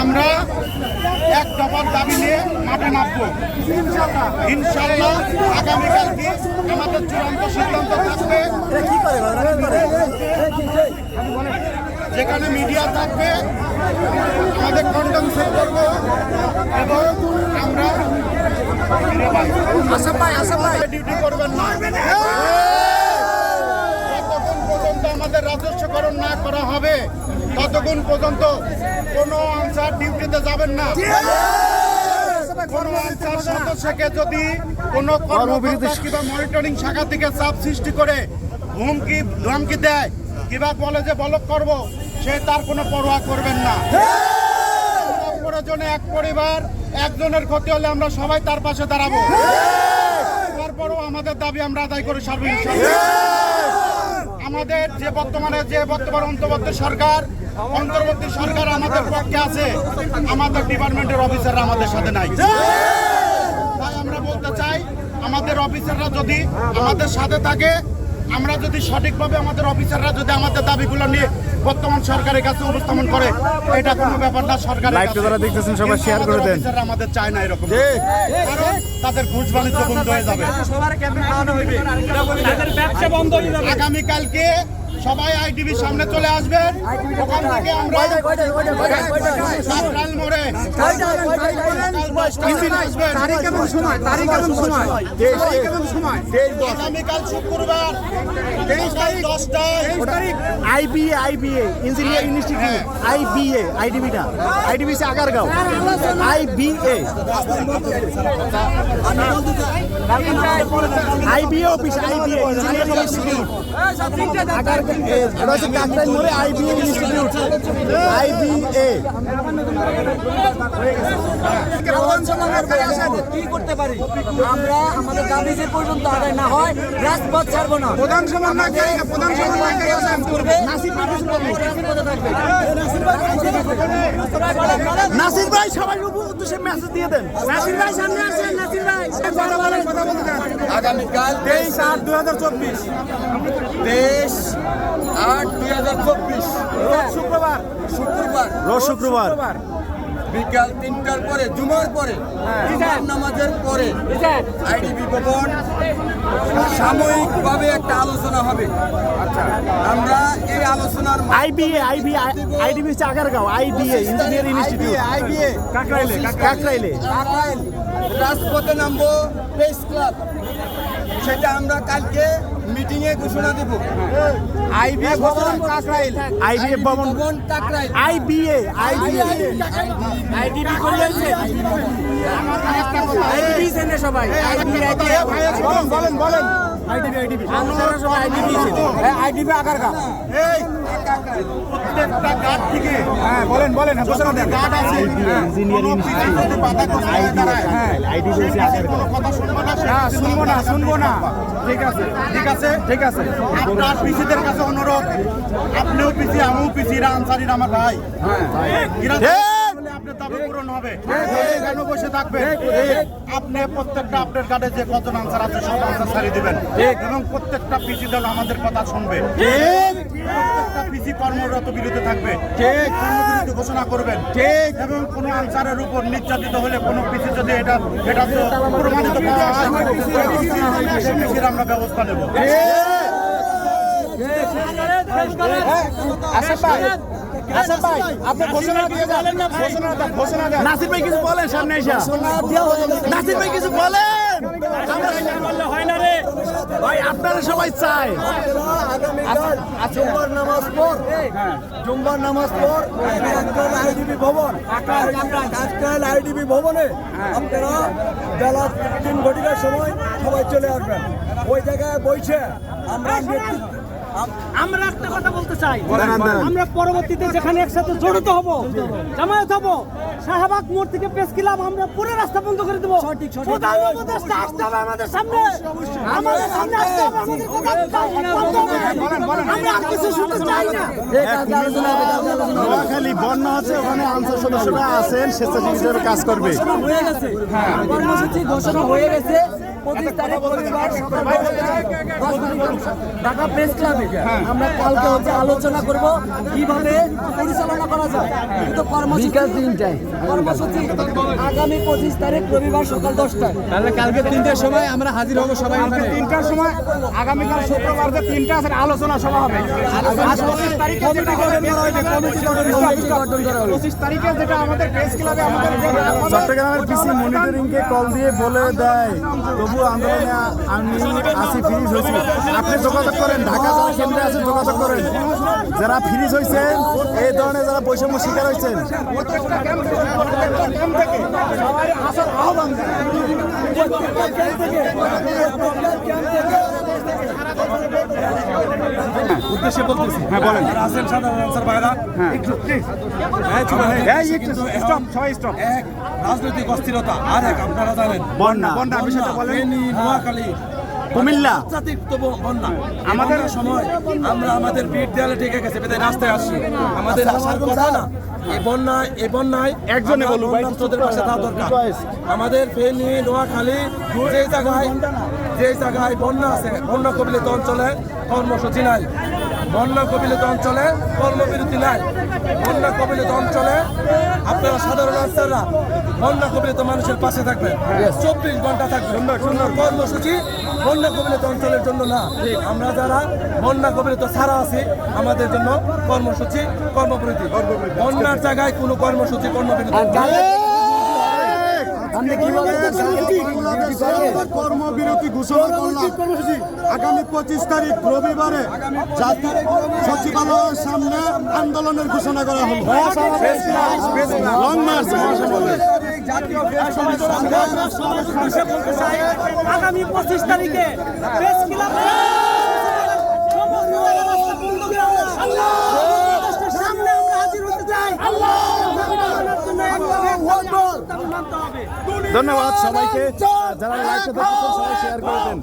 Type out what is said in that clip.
আমরা এক দফার দাবি নিয়ে মাঠে নামবো ইনশাল্লাহ আগামীকালকে আমাদের চূড়ান্ত সিদ্ধান্ত থাকবে যেখানে মিডিয়া থাকবে আমাদের কন্ডম সেট করব এবং আমরা ডিউটি করবেন না। আমাদের রাজস্বকরণ না করা হবে ততক্ষণ পর্যন্ত কোনো আনসার ডিউটিতে যাবেন না। সদস্যকে যদি কোনো কিংবা মনিটরিং শাখা থেকে চাপ সৃষ্টি করে হুমকি ধমকি দেয় কিংবা বলে যে বলক করব সে তার কোনো পরোয়া করবেন না। প্রয়োজনে এক পরিবার একজনের ক্ষতি হলে আমরা সবাই তার পাশে দাঁড়াবো। তারপরও আমাদের দাবি আমরা আদায় করে সারবো ইনশাআল্লাহ। আমাদের যে বর্তমানে, যে বর্তমান অন্তর্বর্তী সরকার অন্তর্বর্তী সরকার আমাদের পক্ষে আছে, আমাদের ডিপার্টমেন্টের অফিসাররা আমাদের সাথে নাই। তাই আমরা বলতে চাই, আমাদের অফিসাররা যদি আমাদের সাথে থাকে আমরা যদি সঠিকভাবে আমাদের অফিসাররা যদি আমাদের দাবিগুলো নিয়ে বর্তমান সরকারের কাছে উপস্থাপন করে এটা কোনো ব্যাপার না সরকারের লাইভটা। যারা দেখতেছেন সবাই শেয়ার করে আমাদের দেন। অফিসাররা আমাদের চায় না এরকম কারণ তাদের ঘুষ বাণিজ্য বন্ধ হয়ে যাবে আগামীকালকে সবাই আইটিভির সামনে চলে আসবেন ওখান থেকে আমরা সাতরাল মোড়ে। আগামীকাল শুক্রবার দশটায়। IBA IBA engineer institute IBA আইডিবিটা IDB সে Agargaon IBA IBA office IBA engineer institute Agargaon এটা হচ্ছে কাকরাইল মোড়ে আইবিএ ইনস্টিটিউট। আইবিএ। কি করতে পারি? আমরা আমাদের দাবি যে পর্যন্ত আদায় না হয় রাজপথ ছাড়বো না। প্রধান সমন্বয় প্রধান সমন্বয় করবে। নাসির ভাই সবাই উদ্দেশ্যে মেসেজ দিয়ে দেন। নাসির ভাই সামনে আসেন নাসির ভাই। আগামীকাল তেইশ আট দুই হাজার চব্বিশ। তেইশ আট দুই হাজার চব্বিশ। শুক্রবার। শুক্রবার। রোজ শুক্রবার। বিকাল তিনটার পরে জুমার পরে জুমার নামাজের পরে আইডিবি ভবন সাময়িকভাবে একটা আলোচনা হবে। আমরা এই আলোচনার IBA IB IDB Agargaon IBA engineer institute. IBA. কাকরাইলে কাকরাইলে। টাকায় রাজপথে নামবো প্রেস ক্লাব সেটা আমরা কালকে মিটিং এ ঘোষণা দেব। আইবিএ ভবন কাকরাইল। আইবিএ ভবন ভবন কাকরাইল। IBA IBA. আইডিবি করলেছে আইডিবি সেনে সবাই। আইবিএ বলেন বলেন। আইডিবি প্রত্যেকটা থেকে। হ্যাঁ বলেন বলেন আছে। শুনব না। হ্যাঁ শুনব না ঠিক আছে ঠিক আছে। ঠিক আছে। আপনার পিসিদের কাছে অনুরোধ। আপনিও পিসি আমিও পিসি আনসারির আমার ভাই। দাবি পূরণ হবে। কেন বসে থাকবেন। আপনি প্রত্যেকটা আপনার কার্ডে যে কজন আনসার আছে সব আনসার সারি দিবেন। এবং প্রত্যেকটা পিসি দল আমাদের কথা শুনবে। প্রত্যেকটা পিসি কর্মরত বিরুদ্ধে থাকবে। ঠিক। কর্মবিরতি ঘোষণা করবেন। ঠিক। এবং কোন আনসারের উপর নির্যাতিত হলে কোনো পিসি যদি এটা এটা তো প্রমাণিত হয় আমরা ব্যবস্থা নেব। আসাম ভাই ভাই আপনি ঘোষণা দিয়ে যান ঘোষণা ঘোষণা দেন। নাসির ভাই কিছু বলেন সামনে এসে। নাসির ভাই কিছু বলেন। হয় না রে। ভাই আপনারা সবাই চায়। জুম্বার নামাজ পর জুম্বার নামাজ পর কাকরাইল আইডিবি ভবন। কাকরাইল আইডিবি ভবনে আপনারা বেলা তিন ঘটিকার সময় সবাই চলে আসবেন। ওই জায়গায় বইছে আমরা আমরা একটা কথা বলতে চাই। আমরা পরবর্তীতে যেখানে একসাথে জড়িত হব জামায়াত হব শাহবাগ মোড় থেকে প্রেস ক্লাব আমরা পুরো রাস্তা বন্ধ করে দেবো। প্রধান উপদেষ্টা আসতে হবে আমাদের সামনে। আমাদের সামনে আসতে হবে আমাদের কথা। আমরা আর কিছু শুনতে চাই না। নোয়াখালী বন্যা আছে ওখানে আনসার সদস্যরা আছেন স্বেচ্ছাসেবী হিসেবে কাজ করবে। হয়ে কর্মসূচি ঘোষণা হয়ে গেছে। পঁচিশ তারিখ ঢাকা প্রেস ক্লাবে। আমরা কালকে হচ্ছে আলোচনা করব কীভাবে পরিচালনা করা যায়। কিন্তু কর্মসূচি তিনটায় কর্মসূচি আগামী পঁচিশ তারিখ রবিবার সকাল দশটায়। তাহলে কালকে তিনটের সময় আমরা হাজির হব সবাই তিনটার সময় আগামীকাল শুক্রবার যে তিনটা আছে আলোচনা সভা হবে। পঁচিশ তারিখে পঁচিশ তারিখে যেটা আমাদের প্রেস ক্লাবে আমাদের চট্টগ্রামের পিসি মনিটরিং কে কল দিয়ে বলে দেয় আমি ফ্রিজ হয়েছি আপনি যোগাযোগ করেন, ঢাকা যারা কেন্দ্রে আছে যোগাযোগ করেন। যারা ফ্রিজ হয়েছেন এই ধরনের যারা বৈষম্য শিকার হয়েছেন প্রত্যেকটা ক্যাম্প থেকে প্রত্যেকটা ক্যাম্প থেকে সবাই আসার আহ্বান উদ্দেশ্যে বলতেছি। হ্যাঁ বলেন। সাধারণ আনসার ভাইরা। একটু প্লিজ হ্যাঁ, হয়ে একটু স্টপ সবাই স্টপ এক রাজনৈতিক অস্থিরতা। আর এক আপনারা জানেন বন্যা। বন্যা। বিষয়টা বলেন। নোয়াখালী। কুমিল্লা। বন্যা। আমাদের সময় আমরা আমাদের পিঠ দেয়ালে ঠেকে গেছে বেদায় রাস্তায় আসছি। আমাদের আসার কথা না। এই বন্যায় এই বন্যায় একজনে বলুক, বন্যার্থদের পাশে থাকা দরকার। আমাদের ফেনী নোয়াখালী যে জায়গায় যে জায়গায় বন্যা আছে বন্যা কবিলিত অঞ্চলে কর্মসূচি নাই। বন্যা কবিলিত অঞ্চলে কর্মবিরতি নাই বন্যা কবিলিত অঞ্চলে আপনারা সাধারণ আনসাররা বন্যা কবিলিত মানুষের পাশে থাকবেন। চব্বিশ ঘণ্টা থাকবেন। সুন্দর সুন্দর। কর্মসূচি বন্যা কবিলিত অঞ্চলের জন্য না। আমরা যারা বন্যা কবিলিত ছাড়া আছি আমাদের জন্য কর্মসূচি কর্মবিরতি। বন্যার জায়গায় কোনো কর্মসূচি কর্মবিরতি কর্মবিরতি ঘোষণা করলাম। আগামী পঁচিশ তারিখ রবিবারে জাতীয় সচিবালয়ের সামনে আন্দোলনের ঘোষণা করা হলো। লং মার্চ আগামী পঁচিশ তারিখে প্রেস ক্লাবে সামনে আমরা হাজির হতে চাই আল্লাহ ধন্যবাদ সবাইকে। যারা লাইক সবাই শেয়ার করে দেন।